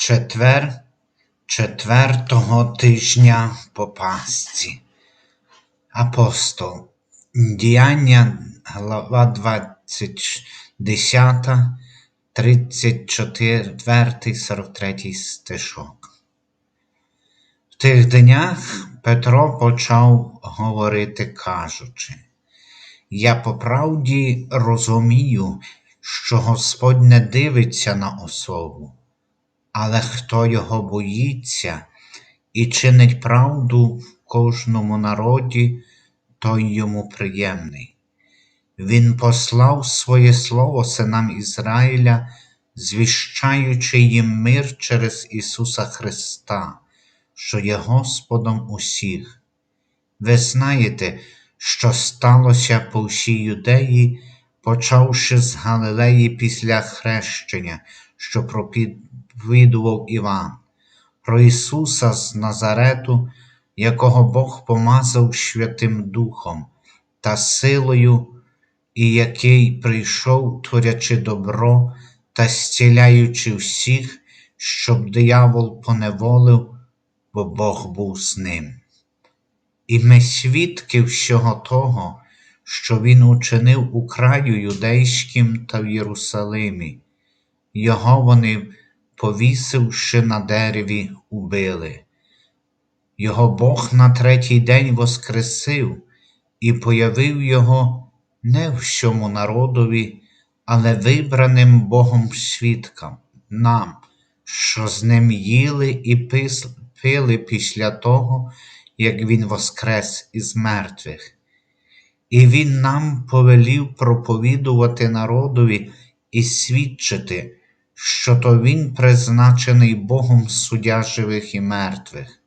Четвер четвертого тижня по Пасці. Апостол. Діяння, глава 20, 10, 34, 43 стишок. В тих днях Петро почав говорити, кажучи, Я по правді розумію, що Господь не дивиться на особу, але хто його боїться і чинить правду в кожному народі, той йому приємний. Він послав своє слово синам Ізраїля, звіщаючи їм мир через Ісуса Христа, що є Господом усіх. Ви знаєте, що сталося по всій юдеї, почавши з Галилеї після хрещення, що проповідував Іван, про Ісуса з Назарету, якого Бог помазав Святим Духом та силою, і який прийшов, творячи добро та зціляючи всіх, щоб диявол поневолив, бо Бог був з ним. І ми свідки всього того, що Він учинив у краю юдейським та в Єрусалимі. Його вони, повісивши на дереві, убили. Його Бог на третій день воскресив і появив його не всьому народові, але вибраним Богом свідкам, нам, що з ним їли і пили після того, як Він воскрес із мертвих. І Він нам повелів проповідувати народові і свідчити, що то Він призначений Богом суддя живих і мертвих.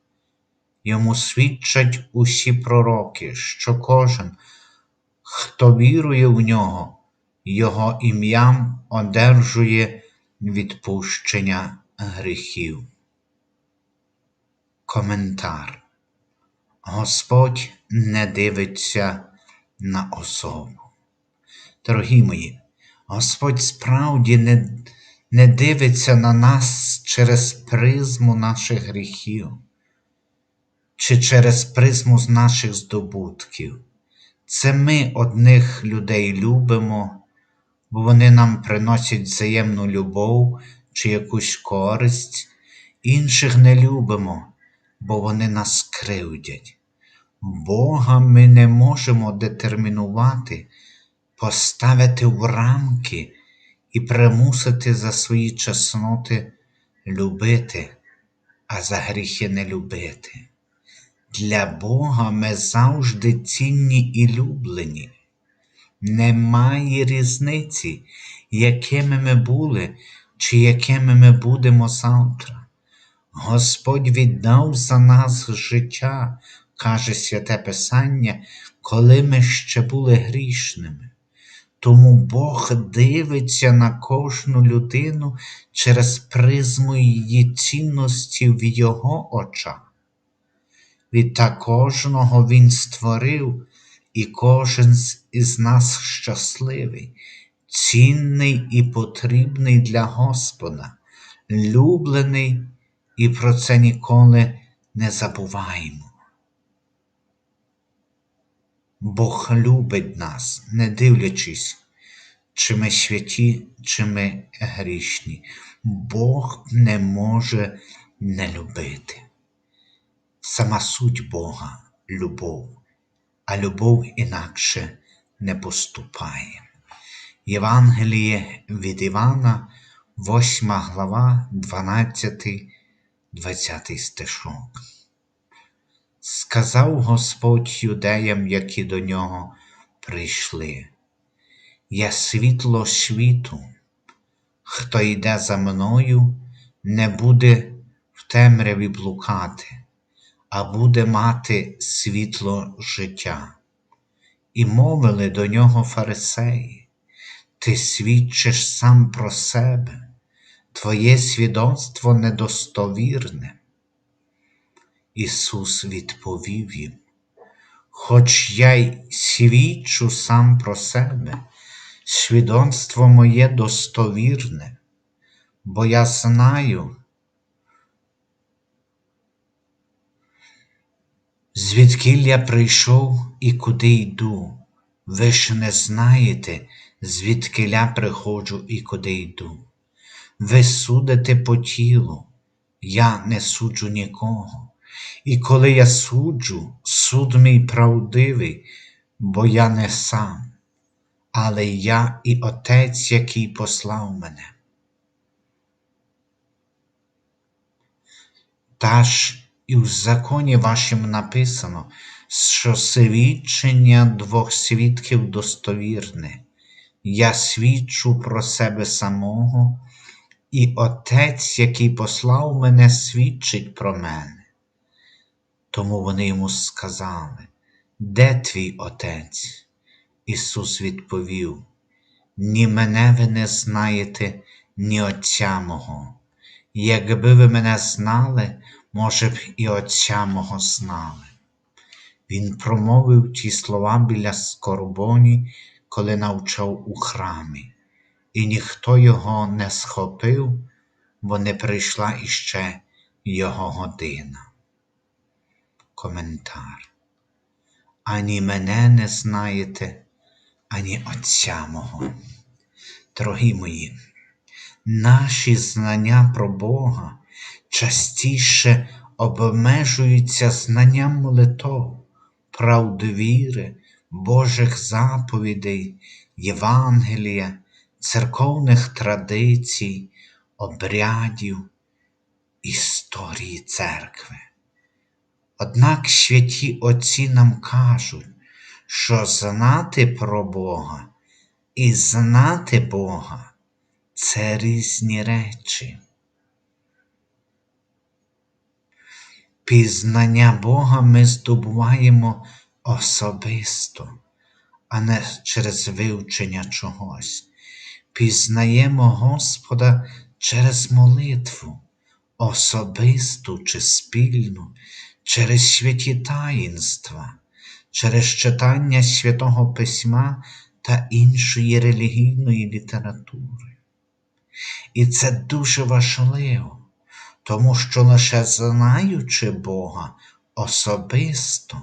Йому свідчать усі пророки, що кожен, хто вірує в нього, Його ім'ям одержує відпущення гріхів. Коментар Господь не дивиться на особу. Дорогі мої, Господь справді не, не дивиться на нас через призму наших гріхів чи через призму з наших здобутків. Це ми одних людей любимо, бо вони нам приносять взаємну любов чи якусь користь, інших не любимо, бо вони нас кривдять. Бога ми не можемо детермінувати, поставити в рамки і примусити за свої чесноти любити, а за гріхи не любити. Для Бога ми завжди цінні і люблені. Немає різниці, якими ми були чи якими ми будемо завтра. Господь віддав за нас життя, каже святе Писання, коли ми ще були грішними. Тому Бог дивиться на кожну людину через призму її цінності в Його очах. Відтак кожного Він створив, і кожен із нас щасливий, цінний і потрібний для Господа, люблений, і про це ніколи не забуваємо. Бог любить нас, не дивлячись, чи ми святі, чи ми грішні. Бог не може не любити. Сама суть Бога любов, а любов інакше не поступає. Євангеліє від Івана, 8 глава, 12, 20 стишок. Сказав Господь юдеям, які до нього прийшли. Я світло світу, хто йде за мною, не буде в темряві блукати, а буде мати світло життя. І мовили до нього фарисеї, ти свідчиш сам про себе, твоє свідоцтво недостовірне. Ісус відповів їм, хоч я й свідчу сам про себе, свідоцтво моє достовірне, бо я знаю, звідки я прийшов і куди йду. Ви ж не знаєте, звідки я приходжу і куди йду. Ви судите по тілу, я не суджу нікого. І коли я суджу, суд мій правдивий, бо я не сам, але я і Отець, який послав мене. Та ж і в законі вашим написано, що свідчення двох свідків достовірне. Я свідчу про себе самого, і Отець, який послав мене, свідчить про мене. Тому вони йому сказали, де твій Отець? Ісус відповів, ні мене ви не знаєте, ні Отця мого. Якби ви мене знали, може б і Отця мого знали. Він промовив ті слова біля скорбоні, коли навчав у храмі, і ніхто його не схопив, бо не прийшла іще його година. Коментар. Ані мене не знаєте, ані Отця мого. Дорогі мої, наші знання про Бога частіше обмежуються знанням молитов, правди віри, Божих заповідей, Євангелія, церковних традицій, обрядів, історії церкви. Однак святі Отці нам кажуть, що знати про Бога і знати Бога це різні речі. Пізнання Бога ми здобуваємо особисто, а не через вивчення чогось. Пізнаємо Господа через молитву, особисту чи спільну, через святі таїнства, через читання святого Письма та іншої релігійної літератури. І це дуже важливо, тому що лише знаючи Бога особисто,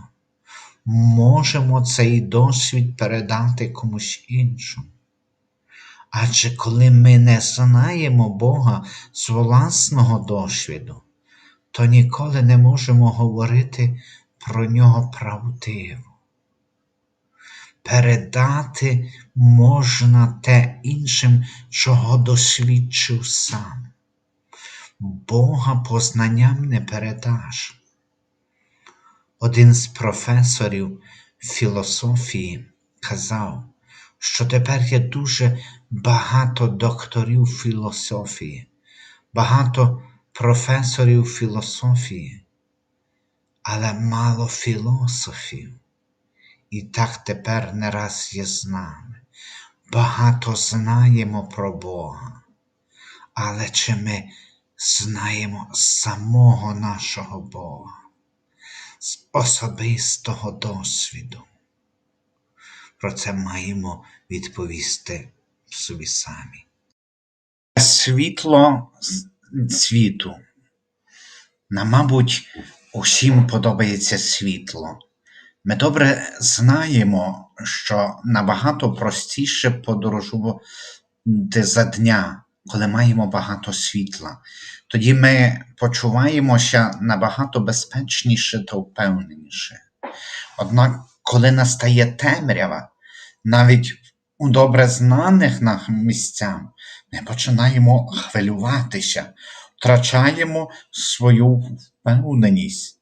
можемо цей досвід передати комусь іншому. Адже коли ми не знаємо Бога з власного досвіду, то ніколи не можемо говорити про нього правдиво. Передати можна те іншим, чого досвідчив сам. Бога познанням не передаш. Один з професорів філософії казав, що тепер є дуже багато докторів філософії, багато професорів філософії, але мало філософів. І так тепер не раз є з нами. Багато знаємо про Бога, але чи ми знаємо самого нашого Бога, з особистого досвіду? Про це маємо відповісти собі самі. Світло світу. Нам, мабуть, усім подобається світло. Ми добре знаємо, що набагато простіше подорожувати за дня, коли маємо багато світла. Тоді ми почуваємося набагато безпечніше та впевненіше. Однак, коли настає темрява, навіть у добре знаних нам місцях, ми починаємо хвилюватися, втрачаємо свою впевненість.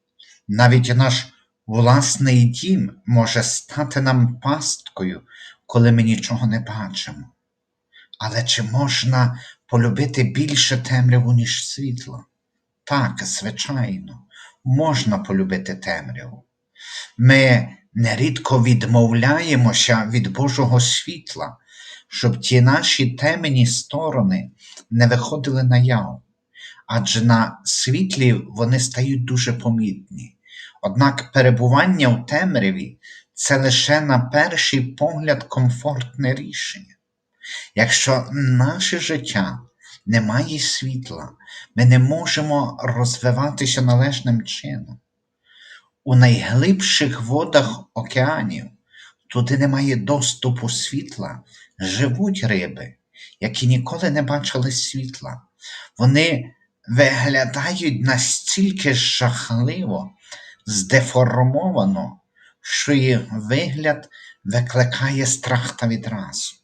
Навіть наш власний дім може стати нам пасткою, коли ми нічого не бачимо. Але чи можна полюбити більше темряву, ніж світло? Так, звичайно, можна полюбити темряву. Ми нерідко відмовляємося від Божого світла, щоб ті наші темні сторони не виходили наяву, адже на світлі вони стають дуже помітні. Однак перебування в темряві це лише на перший погляд комфортне рішення. Якщо наше життя не має світла, ми не можемо розвиватися належним чином. у найглибших водах океанів, туди немає доступу світла, живуть риби, які ніколи не бачили світла. Вони виглядають настільки жахливо, здеформовано, що їх вигляд викликає страх та відразу.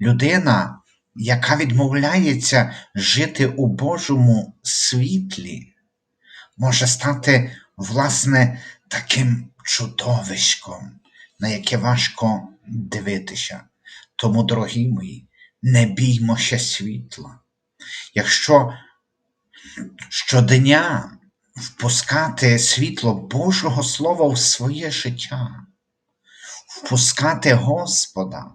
Людина, яка відмовляється жити у Божому світлі, може стати, власне, таким чудовиськом, на яке важко дивитися. Тому, дорогі мої, не біймося світла. Якщо щодня впускати світло Божого Слова в своє життя, впускати Господа,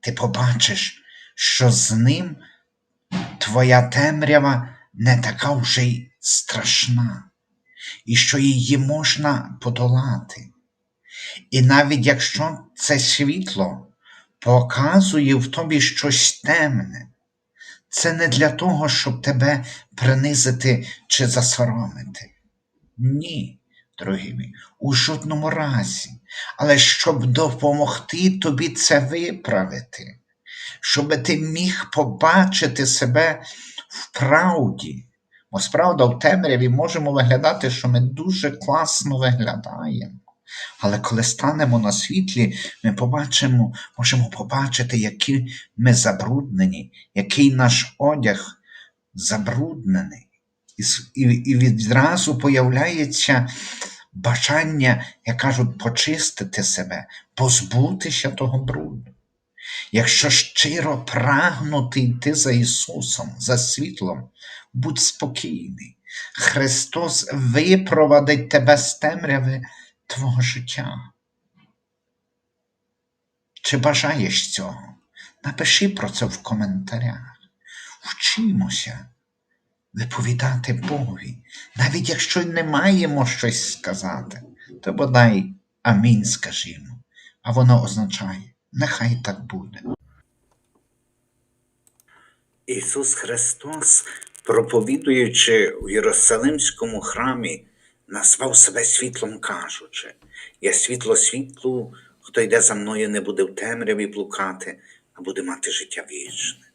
ти побачиш, що з ним твоя темрява не така вже й страшна, і що її можна подолати. І навіть якщо це світло показує в тобі щось темне, це не для того, щоб тебе принизити чи засоромити. Ні, дорогі мій, у жодному разі, але щоб допомогти тобі це виправити, щоб ти міг побачити себе в правді. Бо справда, в темряві можемо виглядати, що ми дуже класно виглядаємо. Але коли станемо на світлі, ми побачимо, можемо побачити, які ми забруднені, який наш одяг забруднений. І, і, відразу появляється бажання, як кажуть, почистити себе, позбутися того бруду. Якщо щиро прагнути йти за Ісусом, за світлом, будь спокійний. Христос випровадить тебе з темряви твого життя. Чи бажаєш цього? Напиши про це в коментарях. Вчимося виповідати Богові, навіть якщо не маємо щось сказати, то бодай амінь скажімо, а воно означає, нехай так буде. Ісус Христос, проповідуючи в Єрусалимському храмі, назвав себе світлом, кажучи: Я світло світлу, хто йде за мною, не буде в темряві блукати, а буде мати життя вічне.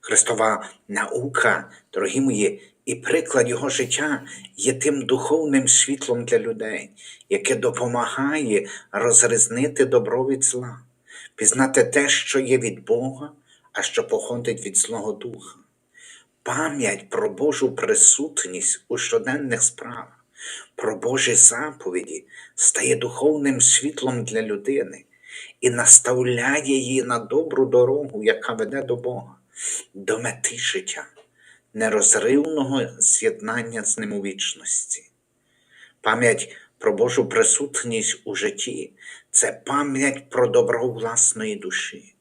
Христова наука, дорогі мої, і приклад його життя є тим духовним світлом для людей, яке допомагає розрізнити добро від зла, пізнати те, що є від Бога, а що походить від Злого Духа. Пам'ять про Божу присутність у щоденних справах, про Божі заповіді стає духовним світлом для людини і наставляє її на добру дорогу, яка веде до Бога, до мети життя, нерозривного з'єднання з ним у вічності. Пам'ять про Божу присутність у житті це пам'ять про добро власної душі.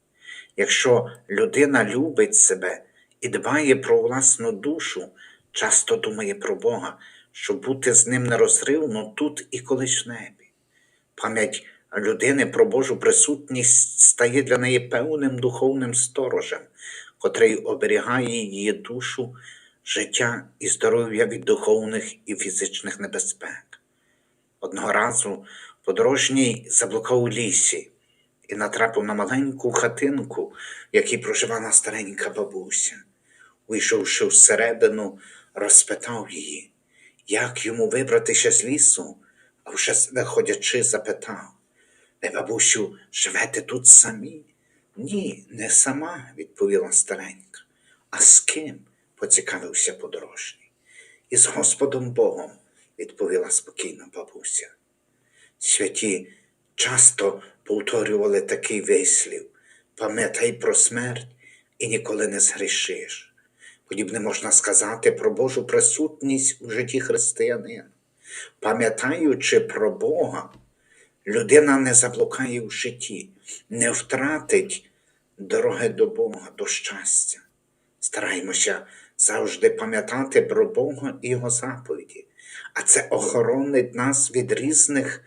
Якщо людина любить себе і дбає про власну душу, часто думає про Бога, щоб бути з ним нерозривно тут і колись в небі. Пам'ять людини про Божу присутність стає для неї певним духовним сторожем, котрий оберігає її душу, життя і здоров'я від духовних і фізичних небезпек. Одного разу подорожній заблукав у лісі і натрапив на маленьку хатинку, в якій проживала старенька бабуся. Вийшовши всередину, розпитав її, як йому вибратися з лісу, а вже виходячи, запитав Ви, бабусю, живете тут самі? Ні, не сама, відповіла старенька. А з ким? поцікавився подорожній. Із Господом Богом, відповіла спокійно бабуся. Святі часто повторювали такий вислів пам'ятай про смерть і ніколи не згрішиш. Подібне можна сказати про Божу присутність у житті християнина. Пам'ятаючи про Бога, людина не заблукає в житті, не втратить дороги до Бога, до щастя. Стараймося завжди пам'ятати про Бога і Його заповіді, а це охоронить нас від різних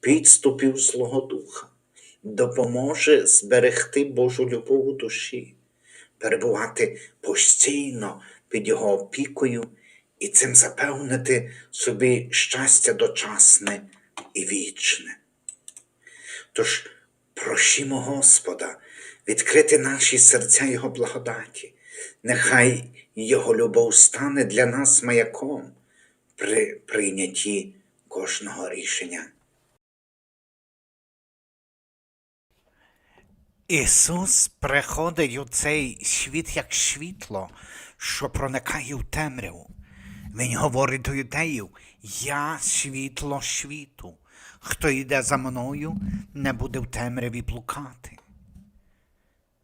підступів Злого Духа, допоможе зберегти Божу любов у душі, перебувати постійно під Його опікою і цим запевнити собі щастя дочасне і вічне. Тож просімо Господа відкрити наші серця Його благодаті, нехай Його любов стане для нас маяком при прийнятті кожного рішення. Ісус приходить у цей світ як світло, що проникає в темряву. Він говорить до юдеїв: Я світло світу. Хто йде за мною, не буде в темряві блукати.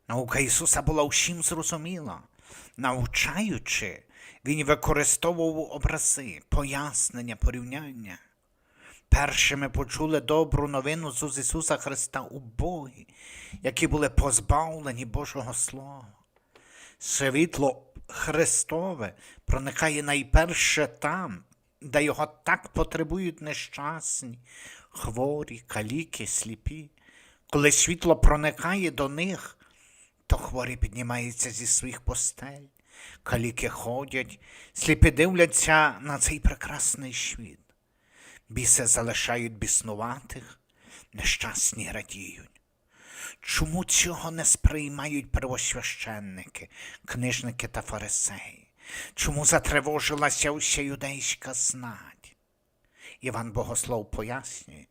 Наука Ісуса була всім зрозуміла. Навчаючи, Він використовував образи, пояснення, порівняння. Першими почули добру новину з Ісуса Христа у Богі, які були позбавлені Божого Слова. Світло Христове проникає найперше там, де його так потребують нещасні, хворі, каліки, сліпі. Коли світло проникає до них, то хворі піднімаються зі своїх постель, каліки ходять, сліпі дивляться на цей прекрасний світ. Біси залишають біснуватих, нещасні радіють. Чому цього не сприймають первосвященники, книжники та фарисеї? Чому затривожилася уся юдейська знать? Іван Богослов пояснює,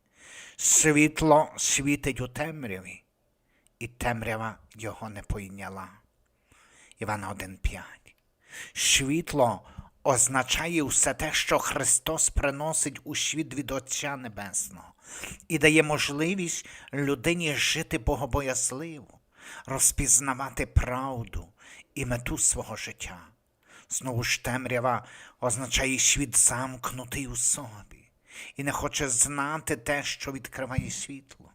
світло світить у темряві, і темрява його не пойняла. Івана 1.5. Світло означає все те, що Христос приносить у світ від Отця Небесного і дає можливість людині жити богобоязливо, розпізнавати правду і мету свого життя. Знову ж темрява означає світ замкнутий у собі і не хоче знати те, що відкриває світло.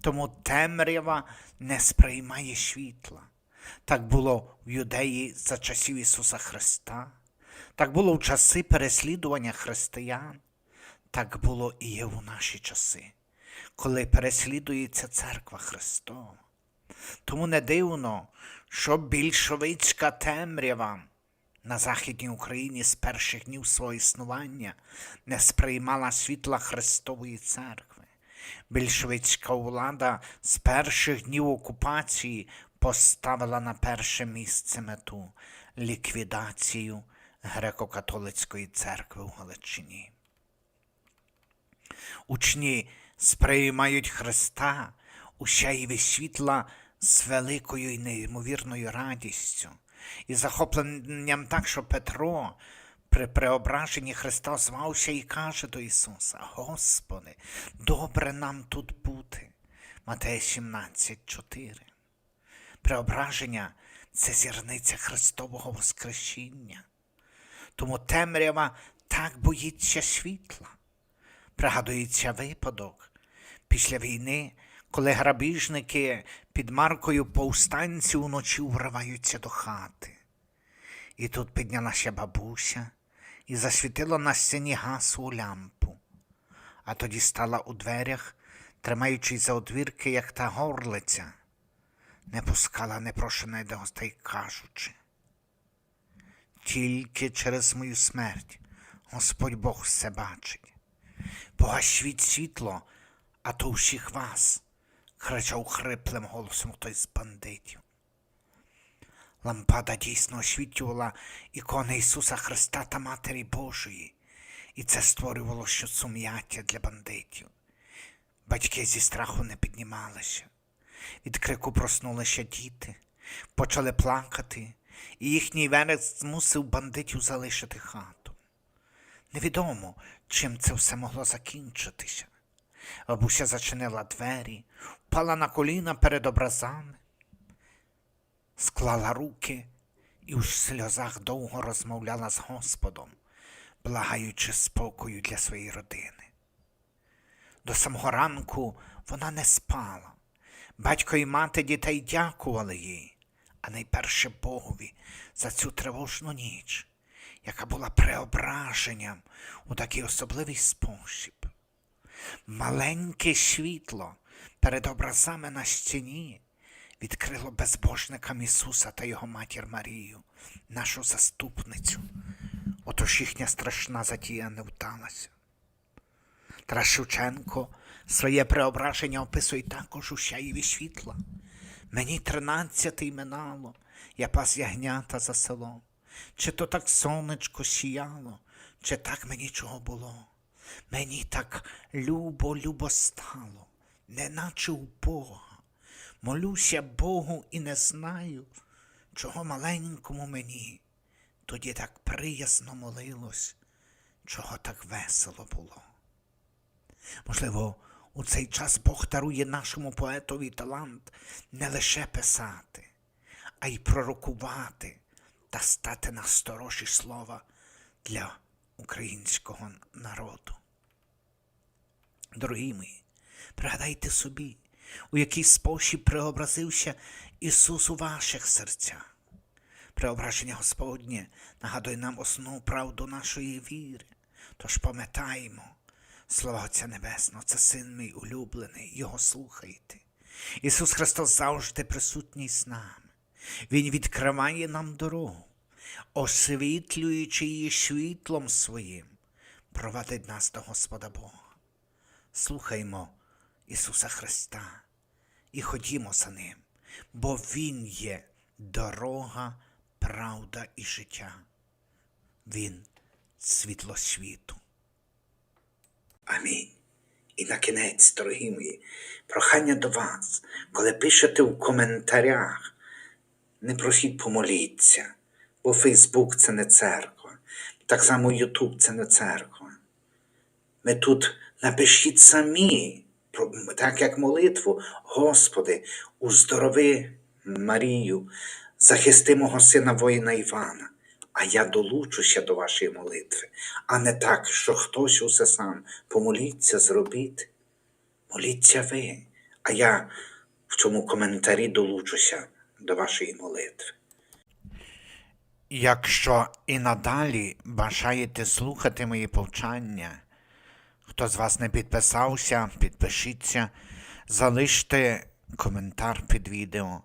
Тому темрява не сприймає світла. Так було в юдеї за часів Ісуса Христа, так було в часи переслідування християн, так було і є у наші часи, коли переслідується церква Христова. Тому не дивно, що більшовицька темрява на Західній Україні з перших днів свого існування не сприймала світла Христової церкви. Більшовицька влада з перших днів окупації поставила на перше місце мету ліквідацію греко-католицької церкви в Галичині. Учні сприймають Христа у сяйві світла з великою і неймовірною радістю і захопленням так, що Петро при преображенні Христа звався і каже до Ісуса: Господи, добре нам тут бути. Матея 17, 4. Преображення це зірниця Христового Воскресіння. Тому темрява так боїться світла. Пригадується випадок після війни, коли грабіжники під маркою повстанців уночі вриваються до хати. І тут піднялася бабуся і засвітила на стіні гасу лямпу, а тоді стала у дверях, тримаючись за одвірки, як та горлиця, не пускала непрошеної до гостей, кажучи. Тільки через мою смерть Господь Бог все бачить. Погашвіть світло, а то всіх вас, кричав хриплим голосом хтось з бандитів. Лампада дійсно освітлювала ікони Ісуса Христа та Матері Божої, і це створювало щось сум'яття для бандитів. Батьки зі страху не піднімалися. Від крику проснулися діти, почали плакати, і їхній верес змусив бандитів залишити хату. Невідомо, чим це все могло закінчитися. Бабуся зачинила двері, впала на коліна перед образами, склала руки і у сльозах довго розмовляла з Господом, благаючи спокою для своєї родини. До самого ранку вона не спала. Батько і мати дітей дякували їй, а найперше Богові за цю тривожну ніч, яка була преображенням у такий особливий спосіб. Маленьке світло перед образами на стіні відкрило безбожникам Ісуса та Його матір Марію, нашу заступницю, отож їхня страшна затія не вдалася. Тарас своє преображення описує також у сяєві світла. Мені тринадцятий минало, я пас ягнята за селом. Чи то так сонечко сіяло, чи так мені чого було. Мені так любо, любо стало, неначе у Бога. Молюся Богу і не знаю, чого маленькому мені. Тоді так приязно молилось, чого так весело було. Можливо, у цей час Бог дарує нашому поетові талант не лише писати, а й пророкувати та стати на сторожі слова для українського народу. Дорогі мої, пригадайте собі, у який спосіб преобразився Ісус у ваших серцях. Преображення Господнє нагадує нам основну правду нашої віри. Тож пам'ятаємо, слова Отця Небесного, це син мій улюблений, Його слухайте. Ісус Христос завжди присутній з нами. Він відкриває нам дорогу, освітлюючи її світлом своїм, провадить нас до Господа Бога. Слухаймо Ісуса Христа і ходімо за Ним, бо Він є дорога, правда і життя. Він світло світу. Амінь. І на кінець, дорогі мої, прохання до вас, коли пишете в коментарях, не просіть помоліться, бо Фейсбук це не церква, так само Ютуб це не церква. Ми тут напишіть самі, так як молитву, Господи, уздорови Марію, захисти мого сина воїна Івана, а я долучуся до вашої молитви, а не так, що хтось усе сам. Помоліться, зробіть. Моліться ви, а я в цьому коментарі долучуся до вашої молитви. Якщо і надалі бажаєте слухати мої повчання, хто з вас не підписався, підпишіться, залиште коментар під відео.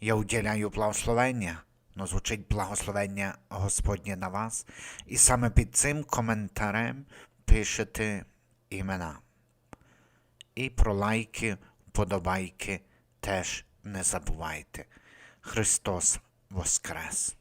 Я уділяю благословення, но звучить благословення Господнє на вас, і саме під цим коментарем пишете імена. І про лайки, вподобайки теж не забувайте. Христос Воскрес!